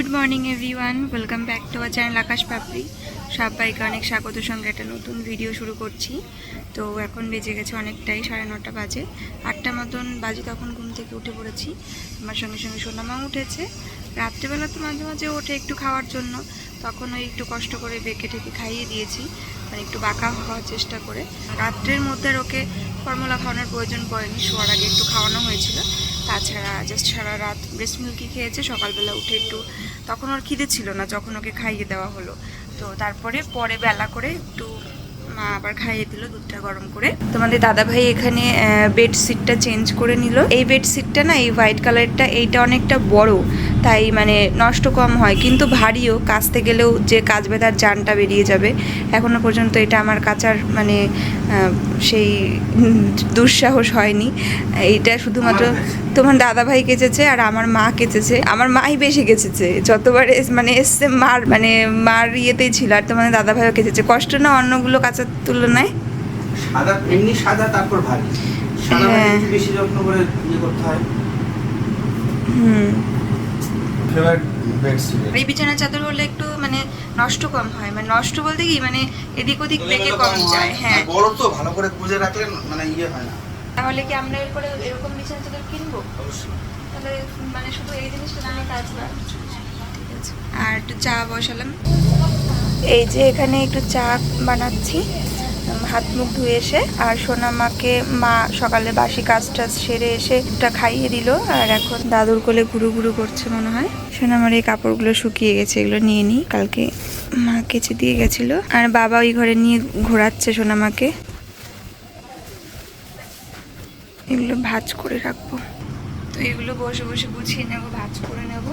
Good morning everyone welcome back to our channel Akash Papri সবাইকে অনেক স্বাগত। সঙ্গে একটা নতুন ভিডিও শুরু করছি। তো এখন বেজে গেছে অনেকটাই, সাড়ে নটা বাজে। আটটা মতন বাজে তখন ঘুম থেকে উঠে পড়েছি। আমার সঙ্গে সঙ্গে সোনামা উঠেছে। রাত্রেবেলা তো মাঝে মাঝে ওঠে একটু খাওয়ার জন্য। তখন ওই একটু কষ্ট করে বেঁকে টেকে খাইয়ে দিয়েছি। মানে একটু বাঁকা হওয়ার চেষ্টা করে। রাত্রের মধ্যে আর ওকে ফর্মুলা খাওয়ানোর প্রয়োজন পড়েনি। শোয়ার আগে একটু খাওয়ানো হয়েছিল। তাছাড়া জাস্ট সারা রাত ব্রেস্ট মিল্কি খেয়েছে। সকালবেলা উঠে একটু তখন ওর খিদে ছিল না, যখন ওকে খাইয়ে দেওয়া হলো। তো তারপরে পরে বেলা করে একটু মা আবার খাইয়ে দিল দুধটা গরম করে। তোমাদের দাদা ভাই এখানে বেডশিটটা চেঞ্জ করে নিল। এই বেডশিটটা না এই হোয়াইট কালারটা এইটা অনেকটা বড় তাই মানে নষ্ট কম হয়। কিন্তু ভারীও কাচতে গেলেও যে কাজ বেদার জানটা বেরিয়ে যাবে। এখনও পর্যন্ত এটা আমার কাচার মানে সেই দুঃসাহস হয়নি। এইটা শুধুমাত্র তোমার দাদা ভাই কেচেছে আর আমার মা কেচেছে। আমার মাই বেশি কেচেছে। যতবার এস- মানে এসছে মার মানে মার ইয়েতেই ছিল আর তোমার দাদা ভাইও কেচেছে। কষ্ট না অন্যগুলো কাচার তুলনায়? সাদা এমনি সাদা তারপর ভারী। সাদা ভারী হ্যাঁ। বেশি যত্ন করে ইয়ে করতে হয়। হুম। এই বিছানার চাদর হলে একটু মানে নষ্ট কম হয়। মানে নষ্ট বলতে কি মানে এদিক ওদিক বেঁকে কম যায় হ্যাঁ। বড় তো ভালো করে খুঁজে রাখলে মানে ইয়ে হয় না। তাহলে কি আমরা এরপরে এরকম বিছানা চাদর কিনবো? অবশ্যই। তাহলে মানে শুধু এই জিনিসটা না কাজ আছে আর একটু চা বসালাম। এই যে এখানে একটু চা বানাচ্ছি। হাত মুখ ধুয়ে এসে, আর সোনা মাকে মা সকালে বাসি কাজ টাজ সেরে এসে একটা খাইয়ে দিল। আর এখন দাদুর কোলে ঘুরু ঘুরু করছে মনে হয়। সোনামার এই কাপড়গুলো শুকিয়ে গেছে, এগুলো নিয়ে নিই। কালকে মা কেচে দিয়ে গেছিল। আর বাবা ওই ঘরে নিয়ে ঘোরাচ্ছে সোনামাকে। এগুলো ভাজ করে রাখব। তো এগুলো বসে বসে গুছিয়ে নেব, ভাজ করে নেব।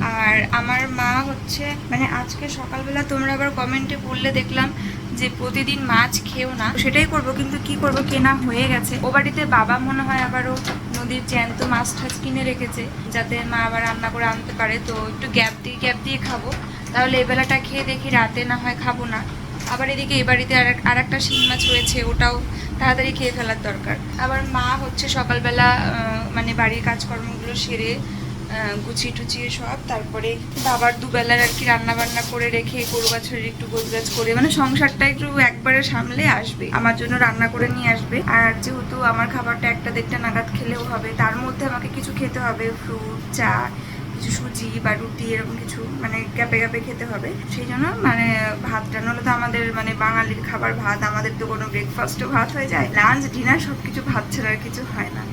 আর আমার মা হচ্ছে মানে আজকে সকালবেলা তোমরা আবার কমেন্টে বললে দেখলাম যে প্রতিদিন মাছ খেও না। সেটাই করব, কিন্তু কি করব কেনা হয়ে গেছে। ও বাড়িতে বাবা মনে হয় আবারও নদীর জ্যান্ত মাছ টাছ কিনে রেখেছে, যাতে মা আবার রান্না করে আনতে পারে। তো একটু গ্যাপ দিয়ে গ্যাপ দিয়ে খাব। তাহলে এই বেলাটা খেয়ে দেখি রাতে না হয় খাব না। আবার এদিকে এই বাড়িতে আর এক- আর একটা শিং মাছ রয়েছে, ওটাও তাড়াতাড়ি খেয়ে ফেলার দরকার। আবার মা হচ্ছে সকালবেলা মানে বাড়ির কাজকর্মগুলো সেরে গুছিয়ে টুচিয়ে সব। তারপরে বাবার দুবেলার আর কি রান্না বান্না করে রেখে গরু বাছরের একটু গোছগাছ করে মানে সংসারটা একটু একবারে সামলে আসবে। আমার জন্য রান্না করে নিয়ে আসবে। আর যেহেতু আমার খাবারটা একটা দেড়টা নাগাদ খেলেও হবে, তার মধ্যে আমাকে কিছু খেতে হবে। ফ্রুট চা, কিছু সুজি বা রুটি, এরকম কিছু মানে গ্যাপে গ্যাপে খেতে হবে। সেই জন্য মানে ভাতটা, নাহলে তো আমাদের মানে বাঙালির খাবার ভাত, আমাদের তো কোনো ব্রেকফাস্টও ভাত হয়ে যায়। লাঞ্চ ডিনার সব কিছু ভাত ছাড়া আর কিছু হয় না।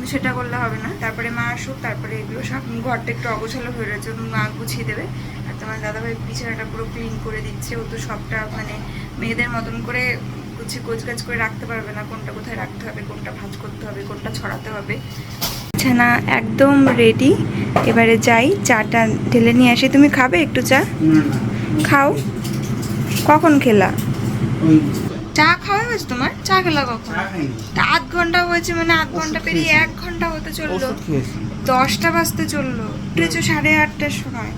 কিন্তু সেটা করলে হবে না। তারপরে মা আসুক তারপরে এগুলো সব ঘরটা একটু অগোছালো হয়ে রয়েছে মা গুছিয়ে দেবে। আর তোমার দাদাভাই বিছানাটা পুরো ক্লিন করে দিচ্ছে ও তো সবটা মানে মেয়েদের মতন করে গুছিয়ে গোছগাছ করে রাখতে পারবে না কোনটা কোথায় রাখতে হবে কোনটা ভাজ করতে হবে কোনটা ছড়াতে হবে। বিছানা একদম রেডি এবারে যাই চাটা ঢেলে নিয়ে আসি। তুমি খাবে একটু চা? না না। খাও। কখন খেলা? চা খাওয়া হয়েছে তোমার? চা খেলা কখন? আধ ঘণ্টা হয়েছে মানে আধ ঘণ্টা পেরিয়ে এক ঘণ্টা হতে চলল। দশটা বাজতে চলল। উঠেছো সাড়ে আটটার সময়।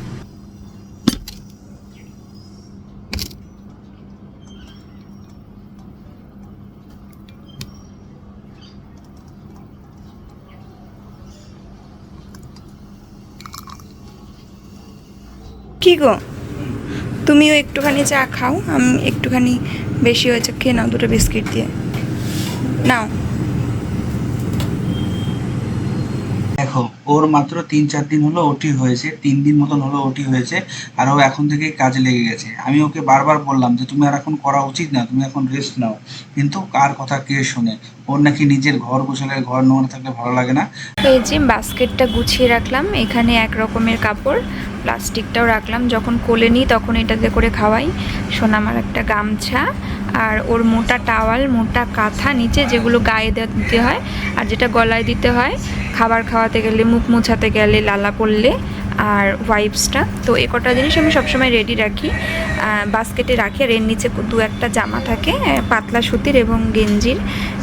কি গো? তুমিও একটুখানি চা খাও আমি একটুখানি বেশি হয়েছে খেয়ে নাও দুটো বিস্কিট দিয়ে। নাও। দেখো, ওর মাত্র তিন, চার দিন হলো ওটি হয়েছে, তিন দিন মতন হলো ওটি হয়েছে, আর ও এখন থেকে কাজে লেগে গেছে। আমি ওকে বারবার বললাম যে, তুমি আর এখন করা উচিত না, তুমি এখন রেস্ট নাও। কিন্তু কার কথা কে শোনে? ওর নাকি নিজের ঘর গোছালে, ঘর নোংরা থাকলে ভালো লাগে না? এই যে, বাস্কেটটা গুছিয়ে রাখলাম, এখানে এক রকমের কাপড়, প্লাস্টিকটাও রাখলাম। যখন কোলে নিই, তখন এটাতে করে খাওয়াই। সোনামার একটা গামছা আর ওর মোটা টাওয়াল, মোটা কাঁথা, নিচে যেগুলো গায়ে দিতে হয় আর যেটা গলায় দিতে হয়, খাবার খাওয়াতে গেলে, মুখ মোছাতে গেলে, লালা পড়লে আর ওয়াইপসটা তো এ কটা জিনিস আমি সবসময় রেডি রাখি। বাস্কেটে রাখি আর এর নিচে দু একটা জামা থাকে পাতলা সুতির এবং গেঞ্জির।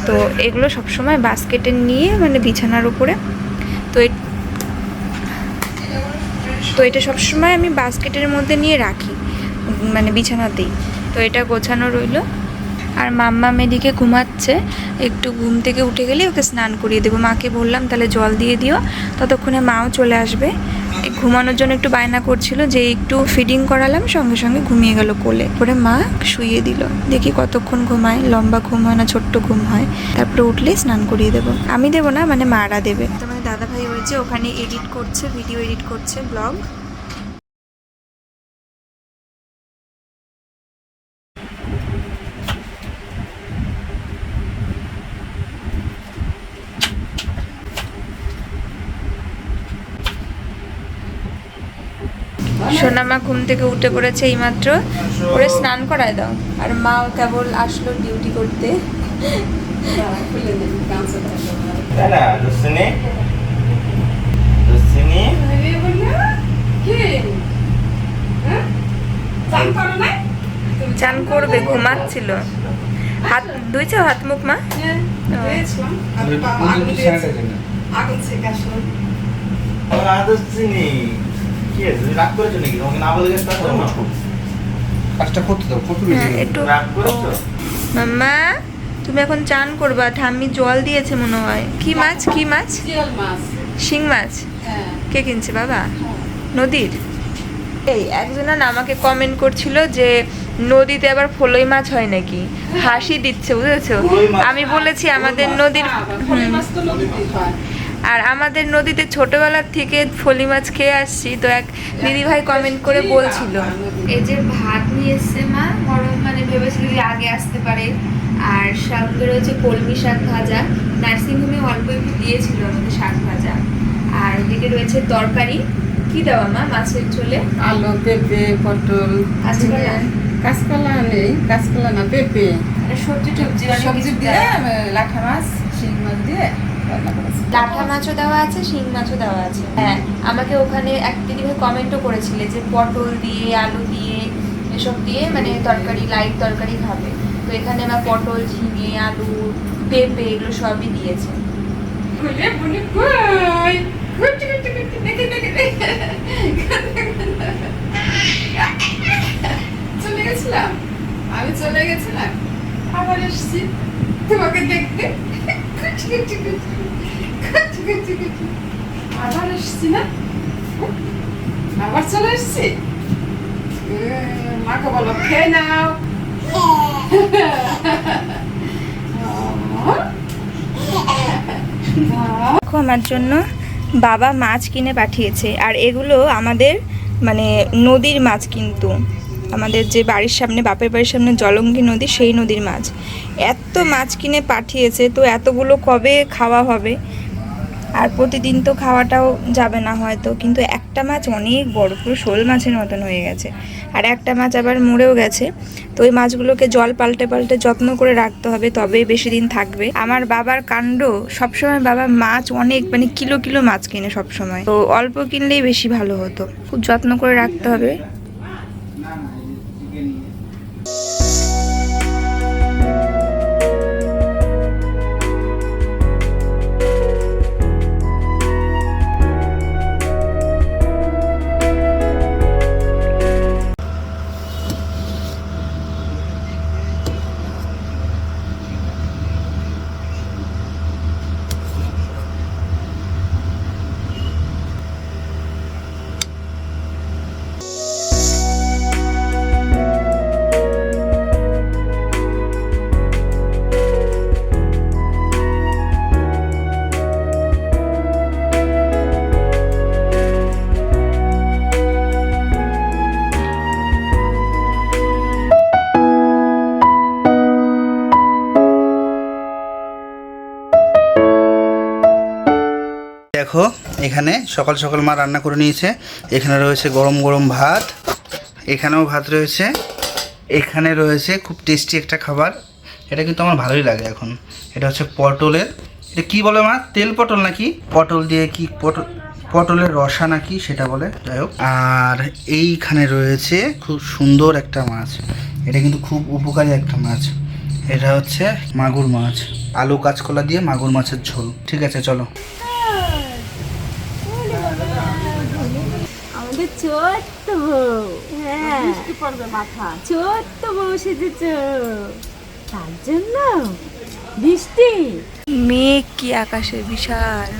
তো এগুলো সবসময় বাস্কেটে নিয়ে মানে বিছানার উপরে। তো তো এটা সবসময় আমি বাস্কেটের মধ্যে নিয়ে রাখি মানে বিছানাতেই। তো এটা গোছানো রইল। আর মাম্মা মেদিকে ঘুমাচ্ছে, একটু ঘুম থেকে উঠে গেলে ওকে স্নান করিয়ে দেবো। মাকে বললাম, তাহলে জল দিয়ে দিও। ততক্ষণে মাও চলে আসবে। ঘুমানোর জন্য একটু বায়না করছিল যে একটু ফিডিং করালাম, সঙ্গে সঙ্গে ঘুমিয়ে গেল কোলে। পরে মা শুইয়ে দিল। দেখি কতক্ষণ ঘুমায়, লম্বা ঘুম হয় না, ছোট্ট ঘুম হয়। তারপরে উঠলেই স্নান করিয়ে দেবো। আমি দেবো না মানে মারা দেবে। তোমার দাদা ভাই হয়েছে, ওখানে এডিট করছে ভিডিও এডিট করছে ব্লগ সোনামা ঘুম থেকে উঠে পড়েছে এইমাত্র। ওরে স্নান করায় দাও। আর মা কেবল আসলো ডিউটি করতে। চান করবে ঘুমাচ্ছিল। হাত ধুইছো হাত মুখ মা? না। দুশ্চিনি কি আছে তুমি রাগ করেছ নাকি? তোমাকে না বলে গেছে কাজটা করতে দাও কত হ্যাঁ একটু রাগ করেছ? মাম্মা তুমি এখন চান করবা। ঠাম্মি জল দিয়েছে মনে হয়। কি মাছ? কি মাছ? শিং মাছ? হ্যাঁ। কে কিনছে বাবা? নদীর? এই একজনা আমাকে কমেন্ট করছিল যে নদীতে আবার ফলই মাছ হয় নাকি? হাসি দিচ্ছে বুঝেছ? আমি বলেছি আমাদের নদীর আর আমাদের নদীতে ছোটবেলার থেকে ফলি মাছ খেয়ে আসছি তো এক দিদি ভাই কমেন্ট করে বলছিল। এই যে ভাত নিয়ে এসছে মা গরম মানে ভেবেছিল যে আগে আসতে পারে। আর সঙ্গে রয়েছে কলমি শাক ভাজা নার্সিংহোমে অল্প একটু দিয়েছিল আমাদের শাক ভাজা। আর ওদিকে রয়েছে তরকারি। কি দেওয়া মা মাছের ঝোলে? আলু পেঁপে পটল। কাঁচকলা? কাঁচকলা নেই কাঁচকলা না পেঁপে। আর সবজি টবজি সবজি দিয়ে লাঠা মাছ শিং মাছ দিয়ে। রান্না করেছি। লাঠা মাছও দেওয়া আছে শিং মাছও দেওয়া আছে। হ্যাঁ আমাকে ওখানে এক দিদিভাই কমেন্টও করেছিলে যে পটল দিয়ে আলু দিয়ে এসব দিয়ে মানে তরকারি লাইট তরকারি খাবে। তো এখানে আমার পটল ঝিঙে আলু পেঁপে এগুলো সবই দিয়েছে। চলে গেছিলাম? আমি চলে গেছিলাম? আবার এসছি। তোমাকে দেখতে? আমার জন্য বাবা মাছ কিনে পাঠিয়েছে আর এগুলো আমাদের মানে নদীর মাছ কিন্তু। আমাদের যে বাড়ির সামনে, বাপের বাড়ির সামনে জলঙ্গি নদী, সেই নদীর মাছ। এত মাছ কিনে পাঠিয়েছে, তো এতগুলো কবে খাওয়া হবে? আর প্রতিদিন তো খাওয়াটাও যাবে না হয়তো, কিন্তু একটা মাছ অনেক বড়, পুরো শোল মাছের মতন হয়ে গেছে। আর একটা মাছ আবার মরেও গেছে, তো ওই মাছগুলোকে জল পাল্টে পাল্টে যত্ন করে রাখতে হবে, তবেই বেশি দিন থাকবে। আমার বাবার কাণ্ড, সবসময় বাবা মাছ অনেক মানে কিলো কিলো মাছ কিনে সবসময়। তো অল্প কিনলেই বেশি ভালো হতো। খুব যত্ন করে রাখতে হবে। এখানে সকাল সকাল মা রান্না করে নিয়েছে। এখানে রয়েছে গরম গরম ভাত। এখানেও ভাত রয়েছে। এখানে রয়েছে খুব টেস্টি একটা খাবার। এটা কিন্তু আমার ভালোই লাগে এখন। এটা হচ্ছে পটলের। এটা কি বলে মা? তেল পটল নাকি? পটল দিয়ে কি পটল পটলের রসা নাকি? সেটা বলে। যাই হোক। আর এইখানে রয়েছে খুব সুন্দর একটা মাছ। এটা কিন্তু খুব উপকারী একটা মাছ। এটা হচ্ছে মাগুর মাছ। আলু কাঁচকলা দিয়ে মাগুর মাছের ঝোল। ঠিক আছে, চলো আমাদের ছোট্ট বউ। হ্যাঁ। পড়বে মাথা। ছোট্ট বউ সেজেছ। তার জন্য বৃষ্টি। মেঘ কি আকাশে বিশাল।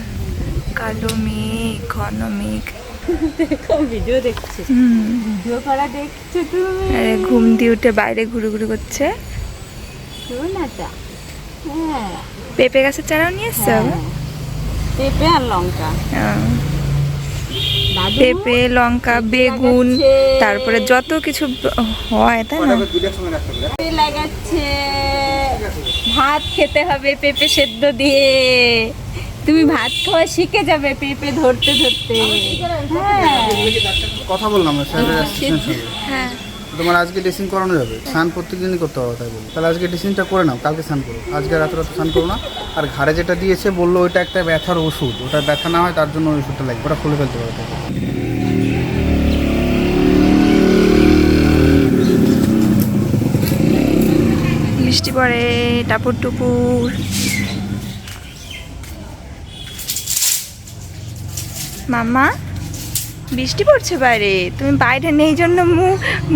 কালো মেঘ ঘন মেঘ। দেখো ভিডিও দেখছে। ভিডিও করা দেখছ তুমি। আরে ঘুম দিয়ে উঠে বাইরে ঘুরে ঘুরে করছে। শোনাটা হ্যাঁ। পেঁপে গাছের চারাও নিয়ে এসছো? হ্যাঁ। পেঁপে আর লঙ্কা। দাদু পেঁপে লঙ্কা বেগুন তারপরে যত কিছু হয় তাই না? লাগাচ্ছে। ভাত খেতে হবে পেঁপে সেদ্ধ দিয়ে। তুমি ভাত খাওয়া শিখে যাবে পেঁপে ধরতে ধরতে। হ্যাঁ। কথা বললাম হ্যাঁ। তোমার আজকে ড্রেসিং করানো যাবে। স্নান প্রত্যেকদিনই করতে হবে, তাই বলি। তাহলে আজকে ড্রেসিংটা করে নাও, কালকে স্নান করো। আজকে রাতে রাতে স্নান করো না। আর ঘাড়ে যেটা দিয়েছে, বলল ওইটা একটা ব্যথার ওষুধ। ওটা ব্যথা না হয় তার জন্য ওষুধটা লাগবে। ওটা খুলে ফেলতে পারো। বৃষ্টি পড়ে টাপুর টুপুর। মাম্মা? বৃষ্টি পড়ছে বাইরে। তুমি বাইরে নেই জন্য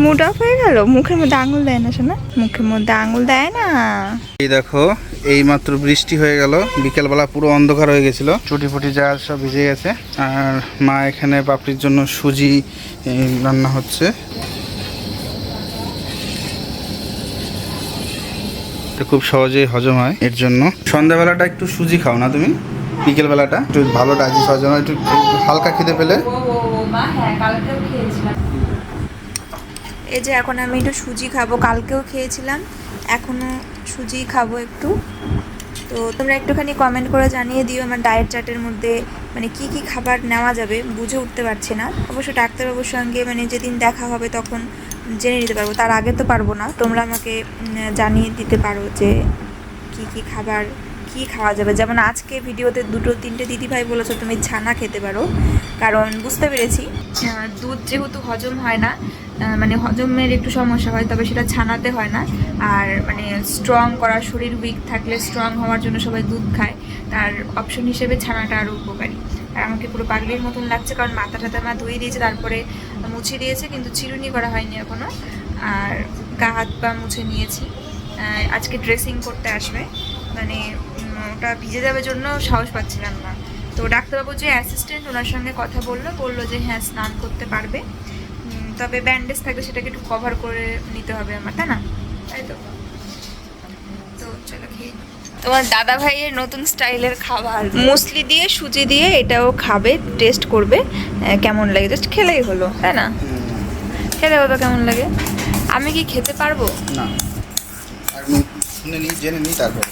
মুড অফ হয়ে গেল? মুখের মধ্যে আঙুল দেয় না শোনা? মুখের মধ্যে আঙুল দেয় না? এই দেখো এই মাত্র বৃষ্টি হয়ে গেল। বিকেলবেলা পুরো অন্ধকার হয়ে গেছিল। চুটি ফুটি যা সব ভিজে গেছে। আর মা এখানে পাপড়ির জন্য সুজি রান্না হচ্ছে। খুব সহজেই হজম হয় এর জন্য। সন্ধ্যাবেলাটা একটু সুজি খাও না তুমি? বিকেলবেলাটা একটু ভালো ডাইজেস্ট জন্য একটু একটু হালকা খেতে পেলে এই যে এখন আমি একটু সুজি খাব, কালকেও খেয়েছিলাম, এখনও সুজি খাব একটু। তো তোমরা একটুখানি কমেন্ট করে জানিয়ে দিও আমার ডায়েট চার্টের মধ্যে মানে কি কি খাবার নেওয়া যাবে, বুঝে উঠতে পারছি না। অবশ্য ডাক্তারবাবুর সঙ্গে মানে যেদিন দেখা হবে তখন জেনে নিতে পারব, তার আগে তো পারব না। তোমরা আমাকে জানিয়ে দিতে পারো যে কি কি খাবার কি খাওয়া যাবে? যেমন আজকে ভিডিওতে দুটো, তিনটে দিদিভাই বলেছ তুমি ছানা খেতে পারো। কারণ বুঝতে পেরেছি দুধ যেহেতু হজম হয় না মানে হজমের একটু সমস্যা হয়, তবে সেটা ছানাতে হয় না। আর মানে স্ট্রং করা, শরীর উইক থাকলে স্ট্রং হওয়ার জন্য সবাই দুধ খায়। তার অপশন হিসেবে ছানাটা আরও উপকারী। আর আমাকে পুরো পাগলির মতন লাগছে, কারণ মাথা টাথা মা ধুয়ে দিয়েছে, তারপরে মুছে দিয়েছে, কিন্তু চিরুনি করা হয়নি এখনও আর গা হাত পা মুছে নিয়েছি। আজকে ড্রেসিং করতে আসবে। মানে ওটা ভিজে যাবে জন্য সাহস পাচ্ছিলাম না। তো ডাক্তারবাবু যে অ্যাসিস্ট্যান্ট ওনার সঙ্গে কথা বলল বলল যে হ্যাঁ স্নান করতে পারবে। তবে ব্যান্ডেজ থাকলে সেটাকে একটু কভার করে নিতে হবে আমার, তাই না? তাই তো? তো চলো খেয়ে তোমার দাদা ভাইয়ের নতুন স্টাইলের খাবার। মুসলি দিয়ে, সুজি দিয়ে এটাও খাবে টেস্ট করবে। কেমন লাগে? জাস্ট খেলেই হলো, তাই না? খেলে হতো কেমন লাগে? আমি কি খেতে পারব? না। শুনে নিই, জেনে নিই তারপর।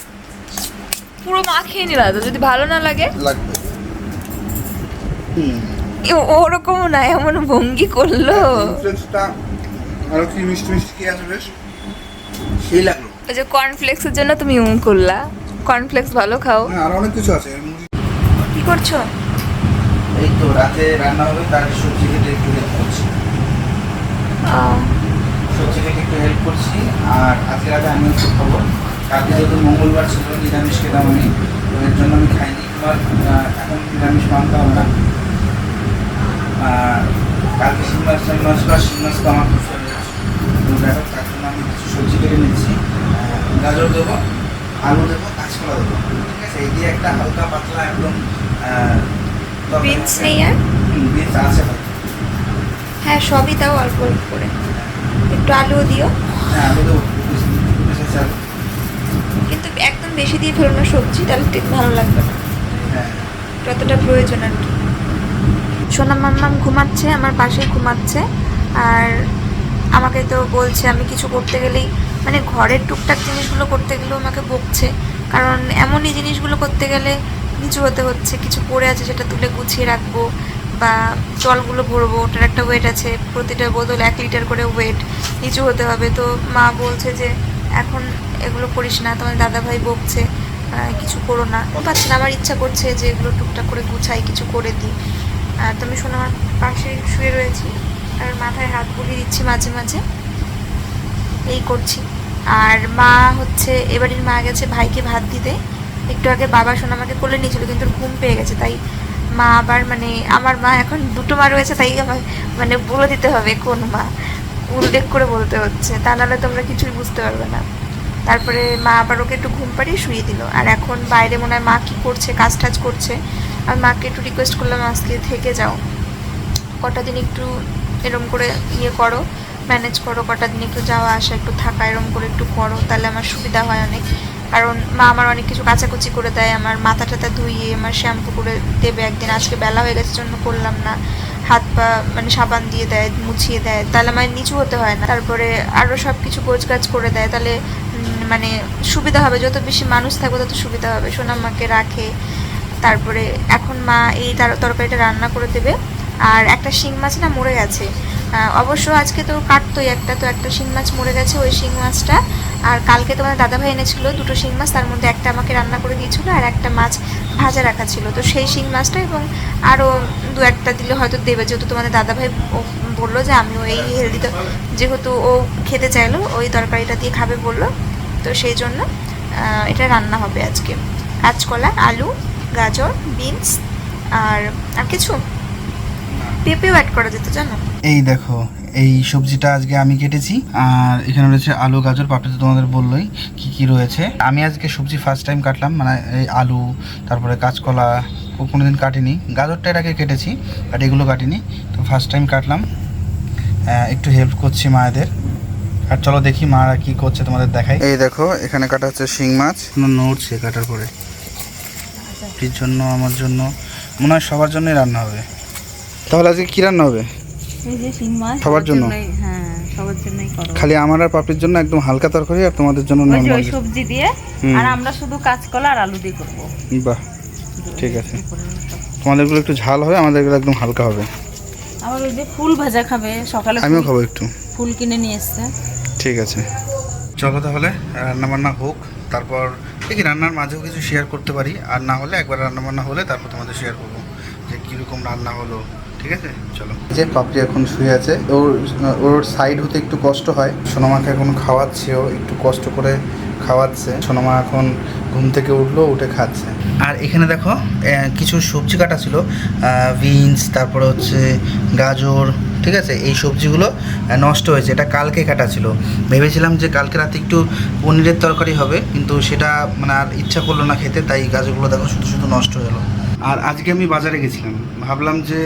পুরো মা খেয়ে নিলা তো যদি ভালো না লাগে। লাগবে। ওরকমও না এমন ভঙ্গি করল। আরও কি মিষ্টি মিষ্টি কি সেই লাগল। ওই যে কর্নফ্লেক্সের জন্য তুমি উম করলা। কর্নফ্লেক্স ভালো খাও। না আরও অনেক কিছু আছে। কি করছ? এই তো রাতে রান্না হবে তার সবজি কেটে একটু হেল্প করছি। সবজি কেটে একটু হেল্প করছি আর আজকে রাতে আমিও একটু খাব কালকে যেহেতু মঙ্গলবার ছিল নিরামিষ খেলাম আমি। তো এর জন্য আমি খাইনি। আহ, এখন নিরামিষ মানতে হবে না আর কালকে শিং মাছ শিং মাছ বা শিং মাছ তো আমার খুব ফেভারিট তো যাই তার জন্য আমি কিছু সবজি কেটে নিচ্ছি। গাজর দেবো আলু দেবো কাঁচকলা দেবো। ঠিক আছে? এই দিয়ে একটা হালকা পাতলা একদম বিনস নেই আর? আছে হ্যাঁ সবই তাও অল্প অল্প করে। একটু আলুও দিও। হ্যাঁ আলু দেবো দু piece- দু piece আছে আলু। কিন্তু একদম বেশি দিয়ে ফেলো না সবজি, তাহলে ঠিক ভালো লাগবে না। যতটা প্রয়োজন আর কি। সোনা মাম্মাম ঘুমাচ্ছে, আমার পাশেই ঘুমাচ্ছে, আর আমাকে তো বলছে আমি কিছু করতে গেলেই মানে ঘরের টুকটাক জিনিসগুলো করতে গেলেও আমাকে বকছে, কারণ এমনই জিনিসগুলো করতে গেলে নিচু হতে হচ্ছে, কিছু পড়ে আছে সেটা তুলে গুছিয়ে রাখব, বা জলগুলো ভরবো, ওটার একটা ওয়েট আছে প্রতিটা বোতল এক লিটার করে ওয়েট নিচু হতে হবে। তো মা বলছে যে, এখন এগুলো করিস না, তোমার দাদাভাই বকছে কিছু করো না। পাচ্ছি না, আমার ইচ্ছা করছে যে এগুলো টুকটাক করে গুছাই, কিছু করে দিই। আর তুমি শোনো আমার পাশে শুয়ে রয়েছি, আর মাথায় হাত বুলিয়ে দিচ্ছি মাঝে মাঝে। এই করছি। আর মা হচ্ছে এবারের মা গেছে ভাইকে ভাত দিতে। একটু আগে বাবা শোনা আমাকে কোলে নিয়েছিল কিন্তু ঘুম পেয়ে গেছে, তাই মা আবার মানে আমার মা এখন দুটো মা রয়েছে, তাই আমার মানে বলে দিতে হবে কোন মা। উল্লেখ করে বলতে হচ্ছে, তা নাহলে তোমরা কিছুই বুঝতে পারবে না। তারপরে মা আবার ওকে একটু ঘুম পাড়িয়ে শুয়ে দিল। আর এখন বাইরে মনে হয় মা কী করছে কাজ টাজ করছে। আর মাকে একটু রিকোয়েস্ট করলাম, আজকে থেকে যাও। কটা দিন একটু এরম করে ইয়ে করো ম্যানেজ করো, কটা দিন একটু যাওয়া আসা, একটু থাকা, এরম করে একটু করো, তাহলে আমার সুবিধা হয় অনেক। কারণ মা আমার অনেক কিছু কাচাকুচি করে দেয়, আমার মাথা টাথা ধুইয়ে, আমার শ্যাম্পু করে দেবে একদিন। আজকে বেলা হয়ে গেছে, জন্য করলাম না। হাত পা মানে সাবান দিয়ে দেয়, মুছিয়ে দেয়। তাহলে আমার নিচু হতে হয় না। তারপরে আরও সব কিছু গোছগাছ করে দেয়। তাহলে মানে সুবিধা হবে, যত বেশি মানুষ থাকবে তত সুবিধা হবে। সোনাম্মাকে রাখে, তারপরে এখন মা এই তরকারিটা রান্না করে দেবে। আর একটা শিং মাছ না মরে গেছে। অবশ্য আজকে তো কাটতোই একটা, তো একটা শিং মাছ মরে গেছে ওই শিং মাছটা। আর কালকে তোমার দাদাভাই এনেছিল দুটো শিং মাছ, তার মধ্যে একটা আমাকে রান্না করে দিয়েছিল আর একটা মাছ ভাজা রাখা ছিল। তো সেই শিং মাছটা এবং আরও দু একটা দিলে হয়তো দেবে। যেহেতু তোমাদের দাদাভাই বলল যে আমিও এই হেলদি যেহেতু ও খেতে চাইলো, ওই তরকারিটা দিয়ে খাবে বলল। তো সেই জন্য এটা রান্না হবে আজকে। কাঁচকলা, আলু, গাজর, বিনস, আর আর কিছু? পেঁপেও অ্যাড করা যেত, জানো? এই দেখো, এই সবজিটা আজকে আমি কেটেছি, আর এখানে রয়েছে আলু, গাজর, পাপড়ি তো তোমাদের বললোই কি কি রয়েছে। আমি আজকে সবজি ফার্স্ট টাইম কাটলাম মানে এই আলু, তারপরে কাঁচকলা কোনো দিন কাটিনি। গাজরটা আগে কেটেছি বাট এগুলো কাটিনি, তো ফার্স্ট টাইম কাটলাম। একটু হেল্প করছি মায়েদের। আর চলো দেখি মারা কি করছে তোমাদের দেখাই। এই দেখো এখানে কাটা হচ্ছে শিং মাছ। নড়ছে কাটার পরে। এর জন্য আমার জন্য। মনে হয় সবার জন্যই রান্না হবে। তাহলে আজকে কি রান্না হবে? এই যে শিং মাছ সবার জন্য? হ্যাঁ সবার জন্যই করো। খালি আমার আর পাপড়ির জন্য একদম হালকা তরকারি আর তোমাদের জন্য যে সবজি দিয়ে আর আমরা শুধু কাঁচকলা আর আলু দিয়ে করব। বাহ ঠিক আছে। তোমাদেরগুলো একটু ঝাল হবে আমাদেরগুলো একদম হালকা হবে। আবার ওই যে ফুল ভাজা খাবে সকালে আমিও খাব একটু। ফুল কিনে নিয়ে এসছে। ঠিক আছে। চলো তাহলে রান্না বান্না হোক তারপর দেখি রান্নার মাঝেও কিছু শেয়ার করতে পারি আর না হলে একবার রান্না বান্না হলে তারপর তোমাদের শেয়ার করব যে কীরকম রান্না হলো। ঠিক আছে? চলো। যে পাপড়ি এখন শুয়ে আছে ওর ওর সাইড হতে একটু কষ্ট হয়। সোনামাকে এখন খাওয়াচ্ছেও একটু কষ্ট করে খাওয়াচ্ছে। সোনামা এখন ঘুম থেকে উঠল উঠে খাচ্ছে। আর এখানে দেখো কিছু সবজি কাটা ছিল বিনস তারপরে হচ্ছে গাজর ঠিক আছে? এই সবজিগুলো নষ্ট হয়েছে এটা কালকে কাটা ছিল। ভেবেছিলাম যে কালকে রাতে একটু পনিরের তরকারি হবে কিন্তু সেটা মানে আর ইচ্ছা করল না খেতে তাই গাজরগুলো দেখো শুধু শুধু নষ্ট হয়ে গেলো। আর আজকে আমি বাজারে গেছিলাম। ভাবলাম যে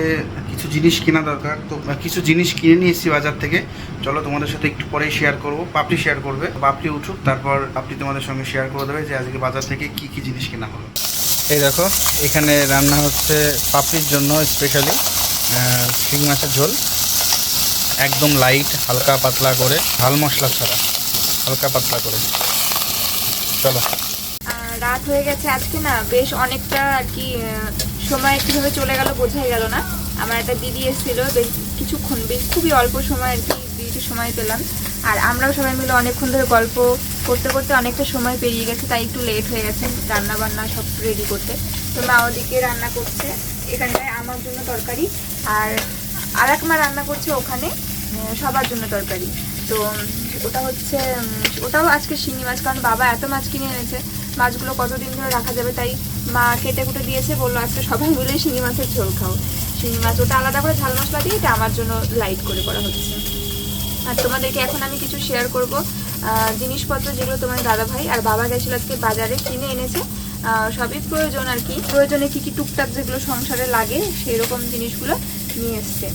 কিছু জিনিস কেনা দরকার। তো কিছু জিনিস কিনে নিয়ে এসেছি বাজার থেকে। চলো তোমাদের সাথে একটু পরেই শেয়ার করব। পাপড়ি শেয়ার করবে। পাপড়ি উঠুক, তারপর আপনি তোমাদের সঙ্গে শেয়ার করে দেবে যে আজকে বাজার থেকে কি কি জিনিস কেনা হলো। এই দেখো, এখানে রান্না হচ্ছে পাপড়ির জন্য স্পেশালি শিং মাছের ঝোল। একদম লাইট হালকা পাতলা করে, ঝাল মশলা ছাড়া, হালকা পাতলা করে। চলো। রাত হয়ে গেছে আজকে না, বেশ অনেকটা আর কি সময় কীভাবে চলে গেল, বোঝাই গেল না। আমার একটা দিদি এসেছিল, বেশ কিছুক্ষণ, বেশ খুবই অল্প সময় আর কি দিদিকে সময় পেলাম। আর আমরাও সবাই মিলে অনেকক্ষণ ধরে গল্প করতে করতে অনেকটা সময় পেরিয়ে গেছে, তাই একটু লেট হয়ে গেছে রান্না বান্না সব রেডি করতে। তো মা ওদিকে রান্না করছে এখানটায় আমার জন্য তরকারি, আর আর এক মা রান্না করছে ওখানে সবার জন্য তরকারি। তো, ওটা হচ্ছে ওটাও আজকে শিঙি মাছ, কারণ বাবা এত মাছ কিনে এনেছে, মাছগুলো কতদিন ধরে রাখা যাবে তাই মা কেটে কুটে দিয়েছে, বলল আজকে সবাই মিলে শিঙি মাছের ঝোল খাও। শিঙি মাছ ওটা আলাদা করে ঝাল মশলা দিয়ে এটা আমার জন্য লাইট করে করা হচ্ছে। আর তোমাদেরকে এখন আমি কিছু শেয়ার করব জিনিসপত্র যেগুলো তোমার দাদা ভাই আর বাবা গেছিল আজকে বাজারে কিনে এনেছে সবই প্রয়োজন আর কি। প্রয়োজনে কি কি টুকটাক যেগুলো সংসারে লাগে সেই রকম জিনিসগুলো নিয়ে এসছে।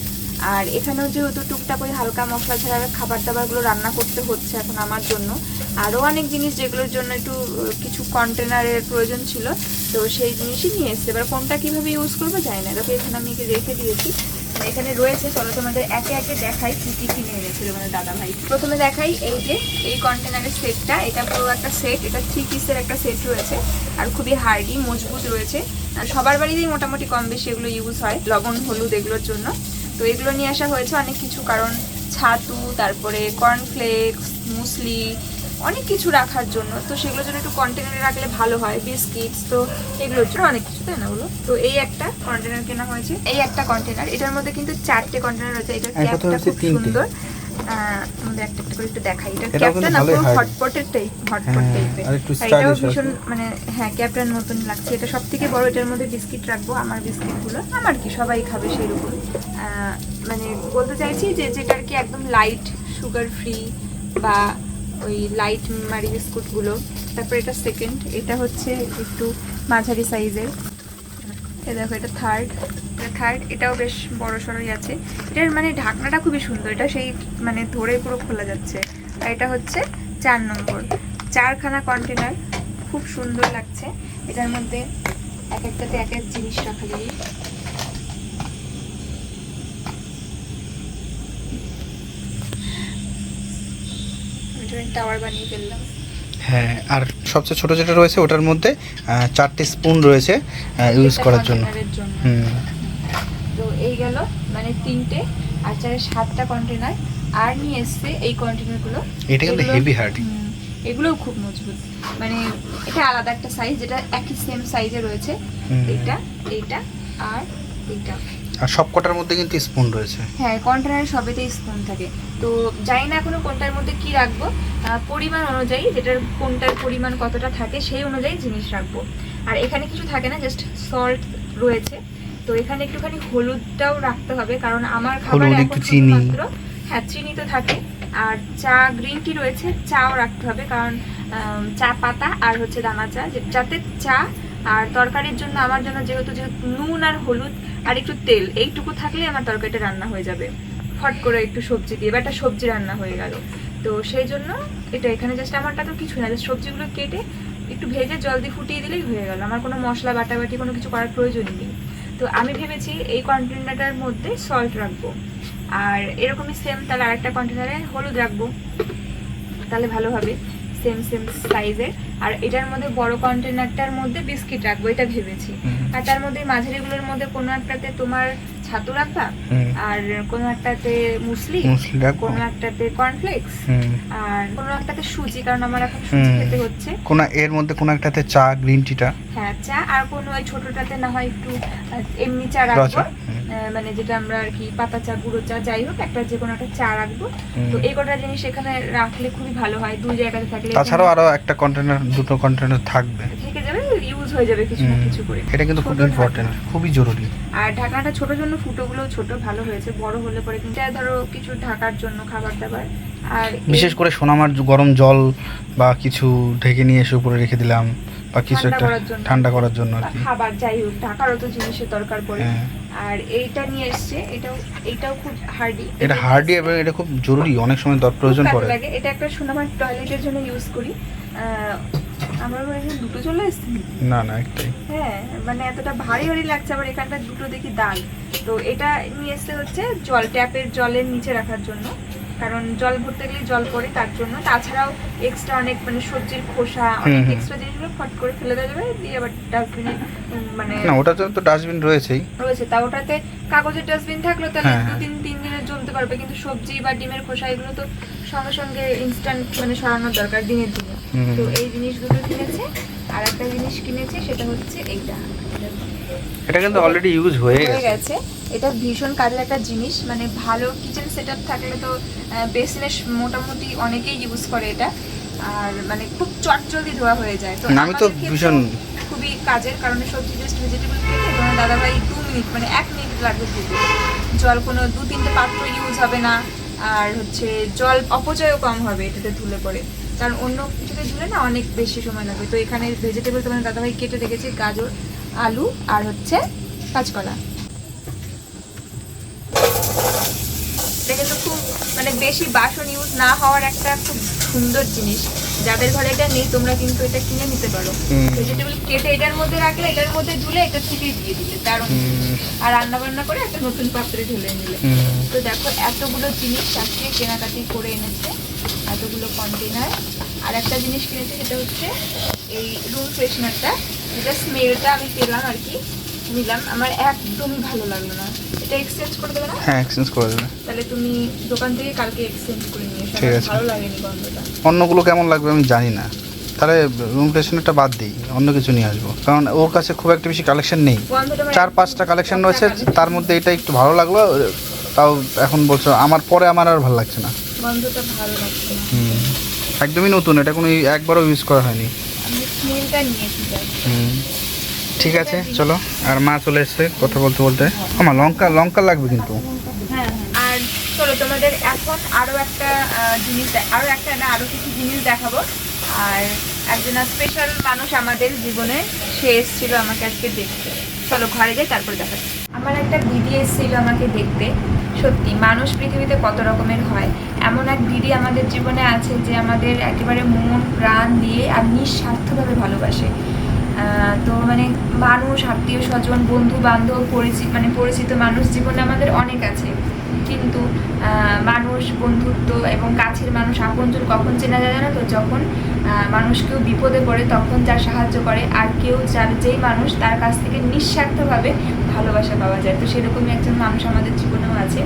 আর এখানেও যেহেতু টুকটাক ওই হালকা মশলা ছাড়া খাবার দাবারগুলো রান্না করতে হচ্ছে এখন আমার জন্য আরও অনেক জিনিস যেগুলোর জন্য একটু কিছু কন্টেনারের প্রয়োজন ছিল। তো সেই জিনিসই নিয়ে এসছে। এবার কোনটা কীভাবে ইউজ করব জানি না। দেখো, এখানে আমি রেখে দিয়েছি। এখানে রয়েছে, চলো তোমাদের একে একে দেখাই কি কি কিনে এনেছিল মানে দাদা ভাই প্রথমে দেখাই এই যে, এই কন্টেনারের সেটটা এটা পুরো একটা সেট এটা থ্রি পিসের একটা সেট রয়েছে। আর খুবই হার্ডি মজবুত রয়েছে। আর সবার বাড়িতেই মোটামুটি কম বেশি এগুলো ইউজ হয়, লবণ, হলুদ এগুলোর জন্য। তো এগুলো নিয়ে আসা হয়েছে অনেক কিছু, কারণ ছাতু, তারপরে কর্নফ্লেক্স মুসলি অনেক কিছু রাখার জন্য। তো সেগুলোর জন্য একটু কন্টেনারে রাখলে ভালো হয়। বিস্কিটস তো এগুলোর জন্য অনেক কিছু তাই না ওগুলো তো এই একটা কন্টেনার কেনা হয়েছে। এই একটা কন্টেনার এটার মধ্যে কিন্তু চারটে কন্টেনার রয়েছে। এটার ক্যাপটা খুব সুন্দর। আহ, একটা একটা করে একটু দেখাই। এটার ক্যাপটা না পুরো হটপটের টাইপ হটপট হ্যাঁ, টাইপের এটাও ভীষণ মানে হ্যাঁ ক্যাপটার মতন লাগছে। এটা সব থেকে বড় এটার মধ্যে বিস্কিট রাখব আমার বিস্কিটগুলো আমার কি সবাই খাবে সেরকম। মানে বলতে চাইছি যে যেটা আর কি একদম লাইট সুগার ফ্রি বা ওই লাইট মারি বিস্কুটগুলো তারপর এটা সেকেন্ড এটা হচ্ছে একটু মাঝারি সাইজের এই দেখো, এটা থার্ড এটা থার্ড এটাও বেশ বড় সড়োই আছে। এটার মানে ঢাকনাটা খুবই সুন্দর। এটা সেই মানে ধরে পুরো খোলা যাচ্ছে। আর এটা হচ্ছে চার নম্বর। চারখানা কন্টেনার খুব সুন্দর লাগছে। এটার মধ্যে এক একটাতে এক এক জিনিস রাখা যাবে টাওয়ার বানিয়ে ফেললাম। হ্যাঁ আর সবচেয়ে ছোট যেটা রয়েছে ওটার মধ্যে চারটে স্পুন রয়েছে ইউজ করার জন্য। হুম। তো এই গেল মানে তিনটে আর চারে সাতটা কন্টেনার আর নিয়ে এসছে এই কন্টেনারগুলো এটা কিন্তু হেভি হার্ড এগুলোও খুব মজবুত। মানে এটা আলাদা একটা সাইজ যেটা একই সেম সাইজে রয়েছে। এইটা এইটা আর এইটা। আর সব কটার মধ্যে কিন্তু স্পুন রয়েছে। হ্যাঁ কন্টেনারে সবেতেই স্পুন থাকে। তো জানি না এখনও কোনটার মধ্যে কি রাখব। পরিমাণ অনুযায়ী যেটার কোনটার পরিমাণ কতটা থাকে সেই অনুযায়ী জিনিস রাখব। আর এখানে কিছু থাকে না জাস্ট সল্ট রয়েছে। তো এখানে একটুখানি হলুদটাও রাখতে হবে কারণ আমার খাবারে এখন একটু চিনি। শুধুমাত্র হ্যাঁ চিনি তো থাকে। আর চা গ্রিন টি রয়েছে চাও রাখতে হবে কারণ চা পাতা আর হচ্ছে দানা চা। যাতে চা আর তরকারির জন্য আমার জন্য যেহেতু যেহেতু নুন আর হলুদ আর একটু তেল, এইটুকু থাকলে আমার তরকারিটা রান্না হয়ে যাবে। ফট করে একটু সবজি দিয়ে বা একটা সবজি রান্না হয়ে গেল। তো সেই জন্য এটা এখানে জাস্ট আমারটা তো কিছু না জাস্ট সবজিগুলো কেটে একটু ভেজে জল দিয়ে ফুটিয়ে দিলেই হয়ে গেল। আমার কোনো মশলা, বাটাবাটি, কোনো কিছু করার প্রয়োজনই নেই। তো আমি ভেবেছি এই কন্টেনারটার মধ্যে সল্ট রাখব। আর এরকমই সেম তাহলে আরেকটা কন্টেনারে হলুদ রাখব। তাহলে ভালো হবে। সেম সেম সাইজের আর এটার মধ্যে বড় কন্টেনারটার মধ্যে বিস্কিট রাখব এটা ভেবেছি। আর তার মধ্যে মাঝারিগুলোর মধ্যে কোনো একটাতে তোমার ছাতু আর কোনো একটাতে মুসলি কোনো একটাতে কর্নফ্লেক্স আর কোনো একটাতে সুজি কারণ আমার এখন সুজি খেতে হচ্ছে। কোন এর মধ্যে কোন একটাতে চা গ্রিন টিটা হ্যাঁ চা আর কোনো ওই ছোটটাতে না হয় একটু এমনি চা রাখব। মানে যেটা আমরা আর কি পাতা চা গুঁড়ো চা যাই হোক একটা যে কোনো একটা চা রাখব। তো এই কটা জিনিস এখানে রাখলে খুবই ভালো হয় দুই জায়গাতে থাকলে তাছাড়াও আরও একটা কন্টেনার দুটো কন্টেনার থাকবে। থেকে যাবে। হয়ে যাবে কিছু না কিছু করে। এটা কিন্তু খুব ইম্পর্টেন্ট খুবই জরুরি। আর ঢাকনাটা ছোট জন্য ফুটোগুলো ছোট ভালো হয়েছে। বড় হলে পরে কিন্তু ধরো কিছু ঢাকার জন্য খাবার দাবার আর বিশেষ করে সোনামার গরম জল বা কিছু ঢেকে নিয়ে এসে উপরে রেখে দিলাম বা কিছু একটা। ঠান্ডা করার জন্য আর খাবার যাই হোক ঢাকারও তো জিনিসের দরকার পড়ে। হ্যাঁ। আর এইটা নিয়ে এসছে এটাও এটাও খুব হার্ডি এটা হার্ডি এবং এটা খুব জরুরি অনেক সময় দর প্রয়োজন পড়ে। লাগে। এটা একটা সোনামার টয়লেটের জন্য ইউজ করি। আমার মনে দুটো চলে এসছে? না না একটাই। হ্যাঁ মানে এতটা ভারী ভারী লাগছে আবার এখানটা দুটো দেখি দাগ। তো এটা নিয়ে এসে হচ্ছে জল ট্যাপের জলের নিচে রাখার জন্য। কারণ জল ভরতে গেলে জল পড়ে তার জন্য। তাছাড়াও এক্সট্রা অনেক মানে সবজির খোসা অনেক। এক্সট্রা জিনিসগুলো ফট করে ফেলে দেওয়া যাবে। দিয়ে আবার ডাস্টবিনে মানে না ওটা তো ডাস্টবিন রয়েছেই। রয়েছে। তা ওটাতে কাগজের ডাস্টবিন থাকল তাহলে হ্যাঁ, দু হ্যাঁ। তিন তিন দিনে জমতে পারবে কিন্তু সবজি বা ডিমের খোসা এগুলো তো সঙ্গে সঙ্গে ইনস্ট্যান্ট মানে সরানোর দরকার দিনের দিনে। তো এই জিনিস দুটো কিনেছে আর একটা জিনিস কিনেছে সেটা হচ্ছে এইটা। এটা কিন্তু অলরেডি ইউজ হয়ে গেছে। এটা ভীষণ কাজের একটা জিনিস মানে ভালো কিচেন সেট থাকলে তো বেসিনে মোটামুটি অনেকেই ইউজ করে এটা। আর মানে খুব চটজলদি ধোয়া হয়ে যায়। তো আমি তো ভীষণ- খুবই কাজের কারণে সবজি জাস্ট ভেজিটেবল কেটে তোমার দাদাভাই দু মিনিট মানে এক মিনিট লাগবে ধুতে জল কোনো দু তিনটে পাত্র ইউজ হবে না, আর হচ্ছে জল অপচয়ও কম হবে এটাতে ধুলে পরে। কারণ অন্য কিছুতে ধুলে না অনেক বেশি সময় লাগবে। তো এখানে ভেজিটেবল তোমার দাদাভাই কেটে রেখেছে, গাজর, আলু, আর হচ্ছে কাঁচকলা। এটা কিন্তু খুব মানে বেশি বাসন ইউজ না হওয়ার একটা খুব সুন্দর জিনিস। যাদের ঘরে এটা নেই তোমরা কিন্তু এটা কিনে নিতে পারো। ভেজিটেবল কেটে এটার মধ্যে রাখলে এটার মধ্যে ধুলে এটা থেকে দিয়ে দিলে। দারুণ। আর রান্না বান্না করে একটা নতুন পাত্রে ঢেলে নিলে। তো দেখো এতগুলো জিনিস আজকে কেনাকাটি করে এনেছে। এতগুলো কন্টেনার আর একটা জিনিস কিনেছে সেটা হচ্ছে এই রুম ফ্রেশনারটা যেটা স্মেলটা আমি পেলাম আর কি নিলাম। আমার একদমই ভালো লাগল না। এটা এক্সচেঞ্জ করে দেবে না? হ্যাঁ এক্সচেঞ্জ করে দেবে। তাহলে তুমি দোকান থেকে কালকে এক্সচেঞ্জ করে নিয়ে এসো ঠিক আছে। ভালো লাগেনি গন্ধটা। অন্যগুলো কেমন লাগবে আমি জানি না। তাহলে রুম ফ্রেশনারটা বাদ দিই অন্য কিছু নিয়ে আসব। কারণ ওর কাছে খুব একটা বেশি কালেকশন নেই। চার পাঁচটা কালেকশন রয়েছে তার মধ্যে এটা একটু ভালো লাগল তাও এখন বলছো আমার পরে আমার আর ভালো লাগছে না। গন্ধটা ভালো লাগছে হুম। একদমই নতুন এটা কোনো একবারও ইউজ করা হয়নি। আমি স্মেলটা হুম। ঠিক আছে, চলো। আর মা চলে এসছে কথা বলতে বলতে। আমার লঙ্কা লঙ্কা লাগবে কিন্তু। হ্যাঁ আর চলো, তোমাদের এখন একটা জিনিস দে- আরও একটা না, আরও কিছু জিনিস দেখাবো। আর একজন স্পেশাল মানুষ আমাদের জীবনে, সে আমাকে আজকে দেখতে। চলো, ঘরে তারপর আমার একটা দিদি এসেছিল আমাকে দেখতে। সত্যি, মানুষ পৃথিবীতে কত রকমের হয়। এমন এক দিদি আমাদের জীবনে আছে যে আমাদের একেবারে মন, প্রাণ দিয়ে আর নিঃস্বার্থভাবে ভালোবাসে। তো মানে মানুষ, আত্মীয় স্বজন বন্ধু বান্ধব পরিচিত মানে পরিচিত মানুষ জীবনে আমাদের অনেক আছে। কিন্তু মানুষ, বন্ধুত্ব এবং কাছের মানুষ আপনজন কখন চেনা যায় না তো? যখন মানুষ কেউ বিপদে পড়ে তখন যার সাহায্য করে। আর কেউ যার, যেই মানুষ তার কাছ থেকে নিঃস্বার্থভাবে ভালোবাসা পাওয়া যায়। তো সেরকমই একজন মানুষ আমাদের জীবনেও আছে।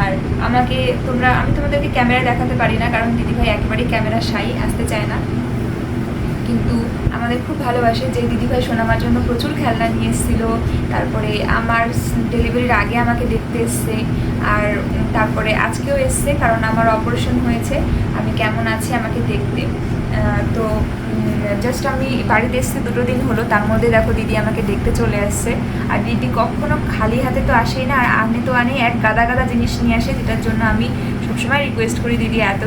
আর আমাকে তোমরা, আমি তোমাদেরকে ক্যামেরা দেখাতে পারি না, কারণ দিদিভাই একেবারেই ক্যামেরা সাই আসতে চায় না। কিন্তু আমাদের খুব ভালোবাসে যে দিদিভাই সোনামার জন্য প্রচুর খেলনা নিয়ে এসেছিল। তারপরে আমার ডেলিভারির আগে আমাকে দেখতে এসছে আর তারপরে আজকেও এসছে কারণ আমার অপারেশন হয়েছে। আমি কেমন আছি আমাকে দেখতে। তো জাস্ট আমি বাড়িতে এসেছি দুটো দিন হলো। তার মধ্যে দেখো দিদি আমাকে দেখতে চলে আসছে। আর দিদি কখনো খালি হাতে তো আসেই না। আর আনে তো আনে এক গাদা গাদা জিনিস নিয়ে আসে যেটার জন্য আমি সবসময় রিকোয়েস্ট করি দিদি এত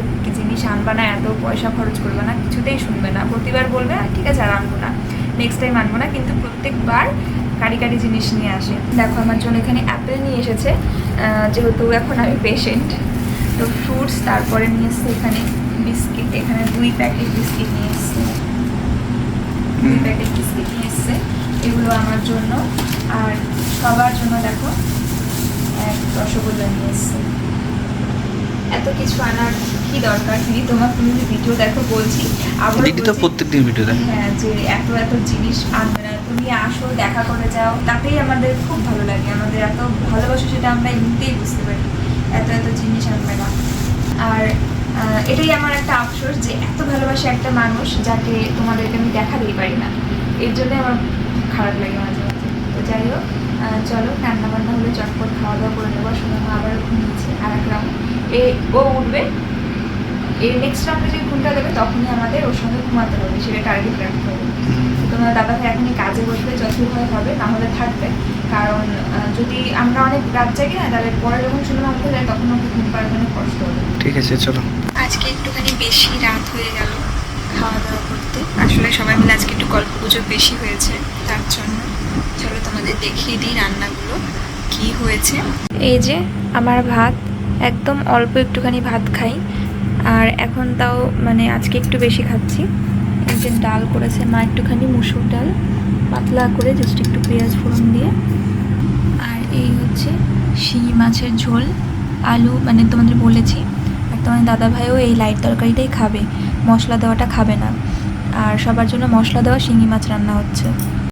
জিনিস আনবা না এত পয়সা খরচ করবে না কিছুতেই শুনবে না। প্রতিবার বলবে "আহ, ঠিক আছে আর আনব না। নেক্সট টাইম আনব না। কিন্তু প্রত্যেকবার কারি কারি জিনিস নিয়ে আসে। দেখো আমার জন্য এখানে অ্যাপেল নিয়ে এসেছে যেহেতু এখন আমি পেশেন্ট তো ফ্রুটস তারপরে নিয়ে এসছে এখানে বিস্কিট এখানে দুই প্যাকেট বিস্কিট নিয়ে এসছে। দুই প্যাকেট বিস্কিট নিয়ে এসছে। এগুলো আমার জন্য। আর সবার জন্য দেখো এক রসগোল্লা নিয়ে এসছে। এত কিছু আনার কি দরকার? দিদি তোমার তুমি ভিডিও দেখো বলছি আবার দিদি তো প্রত্যেকদিন ভিডিও দেয় হ্যাঁ যে এত এত জিনিস আনবে না। তুমি আসো দেখা করে যাও তাতেই আমাদের খুব ভালো লাগে। আমাদের এত ভালোবাসা সেটা আমরা এমনিতেই বুঝতে পারি এত এত জিনিস আনবে না। আর এটাই আমার একটা আফসোস যে এত ভালোবাসে একটা মানুষ যাকে তোমাদেরকে আমি দেখা দেখাতেই পারি না। এর জন্য আমার খারাপ লাগে মাঝে মাঝে। তো যাই হোক চলো রান্না বান্না হলে চটপট খাওয়া দাওয়া করে নেব। সময় আবার ঘুমিয়েছে। আর এক রাউন্ড। এ ও উঠবে। এর নেক্সট রাউন্ডে যে ঘুমটা দেবে তখনই আমাদের ওর সঙ্গে ঘুমাতে হবে সেটা টার্গেট রাখতে হবে। তোমার দাদা ভাই এখনই কাজে বসবে যতভাবে হবে তাহলে থাকবে। কারণ যদি আমরা অনেক রাত জাগি না তাহলে পরে যখন সিনেমা উঠে যায় তখন ওকে ঘুম পাড়াতে অনেক কষ্ট হবে ঠিক আছে চলো। আজকে একটুখানি বেশি রাত হয়ে গেল খাওয়া দাওয়া করতে। আসলে সবাই মিলে আজকে একটু গল্প গুজব বেশি হয়েছে তার জন্য। চলো তোমাদের দেখিয়ে দিই রান্নাগুলো কি হয়েছে। এই যে আমার ভাত একদম অল্প একটুখানি ভাত খাই। আর এখন তাও মানে আজকে একটু বেশি খাচ্ছি। যে ডাল করেছে, মা একটুখানি মুসুর ডাল, পাতলা করে জাস্ট একটু পেঁয়াজ ফোড়ন দিয়ে। আর এই হচ্ছে শিঙি মাছের ঝোল, আলু মানে তোমাদের বলেছি, আর তোমার দাদা ভাইও এই লাইট তরকারিটাই খাবে, মশলা দেওয়াটা খাবে না। আর সবার জন্য মশলা দেওয়া শিঙি মাছ রান্না হচ্ছে।